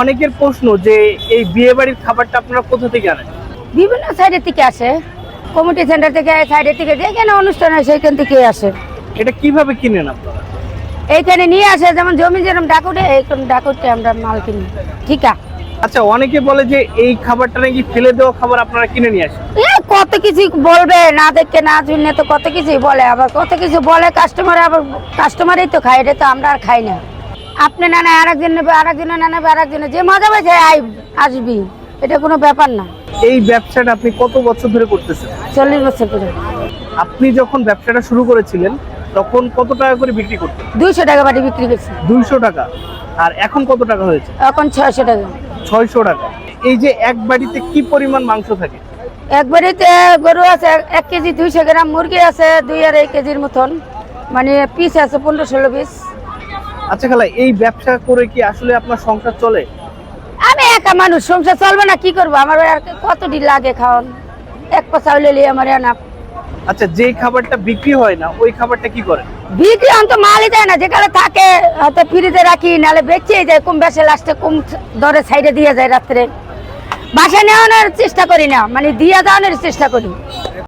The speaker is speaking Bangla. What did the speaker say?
অনেকের প্রশ্ন যে এই বিয়ে বাড়ির খাবারটা আপনারা কোথা থেকে আনেন? বিভিন্ন সাইডের থেকে আসে। কমিটি সেন্টার থেকে সাইডের থেকে যেখানে অনুষ্ঠান হয় সেইখান থেকে আসে। এটা কীভাবে কিনেন আপনারা? এইখানে নিয়ে আসে যেমন জমি যেরকম ডাকুটে এইরকম ডাকুটে আমরা মাল কিনি। ঠিক আছে? আচ্ছা অনেকে বলে যে এই খাবারটা নাকি ফেলে দেওয়া খাবার আপনারা কিনে নিয়ে আসেন। এ কত কিছু বলবে না দেখে না শুনে তো কত কিছুই বলে। আবার কত কিছু বলে কাস্টমার আবার কাস্টমারই তো খায় এটা তো আমরা আর খাই না। আপনি না না আরেকজন নেবে আরেকজনে না নেবে আরেকজনে যে মজা পাইছে আই আসবি। এটা কোনো ব্যাপার না। এই ব্যবসাটা আপনি কত বছর ধরে করতেছেন? চল্লিশ বছর করে আপনি যখন ব্যবসাটা শুরু করেছিলেন তখন কত টাকা করে বিক্রি করতেন? দুইশো টাকা বাটি বিক্রি করছি। দুইশো টাকা। আর এখন কত টাকা হয়েছে? এখন ছয়শো টাকা। ছয়শো টাকা। এই যে এক বাড়িতে কি পরিমাণ মাংস থাকে? এক বাড়িতে গরু আছে এক কেজি দুইশো গ্রাম মুরগি আছে দুই আড়াই কেজির মতন। মানে পিস আছে পনেরো ষোলো পিস আচ্ছা খালা এই ব্যবসা করে কি আসলে আপনার সংসার চলে? আমি একা মানুষ সংসার চলবে না কি করব? আমার আর কতটি লাগে খাওয়ান? এক পা চাউলে লিয়ে আমার না আচ্ছা যে খাবারটা বিক্রি হয় না ওই খাবারটা কি করে? বিক্রি অন্ত মালই দেয় না যেখানে থাকে হয়তো ফ্রিজে রাখি নাহলে বেঁচে যায় কম বেশি লাস্টে কম দরে সাইডে দিয়ে যায় রাত্রে। বাসায় নেওয়ানোর চেষ্টা করি না মানে দিয়ে দেওয়ানোর চেষ্টা করি।